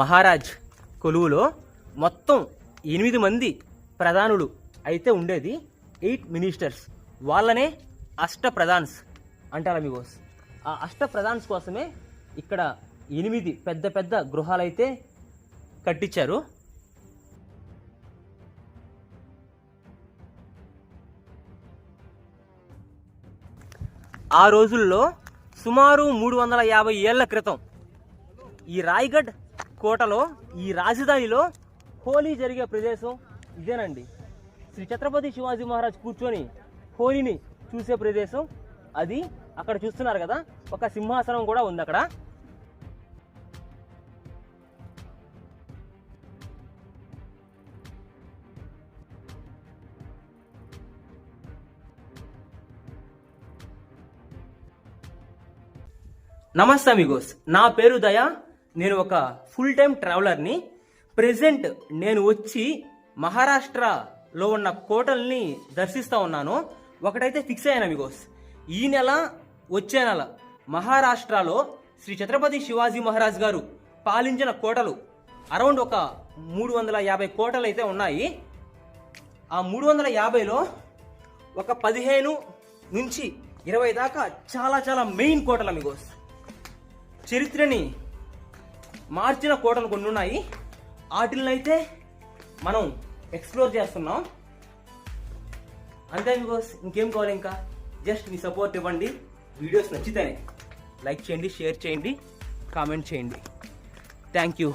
మహారాజ్ కొలువులో మొత్తం ఎనిమిది మంది ప్రధానులు అయితే ఉండేది ఎయిట్ మినిస్టర్స్. వాళ్ళనే అష్ట ప్రధాన్స్ అంటారా మీకోస్ ఆ అష్ట ప్రధాన్స్ కోసమే ఇక్కడ ఎనిమిది పెద్ద పెద్ద గృహాలైతే కట్టించారు. ఆ రోజుల్లో సుమారు మూడు వందల యాభై ఏళ్ళ క్రితం ఈ రాయ్గఢ్ కోటలో ఈ రాజధానిలో హోలీ జరిగే ప్రదేశం ఇదేనండి. శ్రీ ఛత్రపతి శివాజీ మహారాజ్ కూర్చొని హోలీని చూసే ప్రదేశం అది. అక్కడ చూస్తున్నారు కదా ఒక సింహాసనం కూడా ఉంది అక్కడ. నమస్తే మిగోస్ నా పేరు దయా. నేను ఒక ఫుల్ టైం ట్రావెలర్ని ప్రెజెంట్ నేను వచ్చి మహారాష్ట్రలో ఉన్న కోటల్ని దర్శిస్తూ ఉన్నాను. ఒకటైతే ఫిక్స్ అయ్యాను మీకోస్ ఈ నెల వచ్చే నెల మహారాష్ట్రలో శ్రీ ఛత్రపతి శివాజీ మహారాజ్ గారు పాలించిన కోటలు అరౌండ్ ఒక మూడు వందల యాభై కోటలు అయితే ఉన్నాయి. ఆ మూడు వందల యాభైలో ఒక పదిహేను నుంచి ఇరవై దాకా చాలా చాలా మెయిన్ కోటలు మీకోస్ చరిత్రని మార్చిన కోటలు కొన్ని ఉన్నాయి. వాటిని అయితే మనం ఎక్స్ప్లోర్ చేస్తున్నాం. అంతే బికాస్ ఇంకేం కావాలి ఇంకా? జస్ట్ మీ సపోర్ట్ ఇవ్వండి. వీడియోస్ నచ్చితేనే. లైక్ చేయండి షేర్ చేయండి కామెంట్ చేయండి. Thank you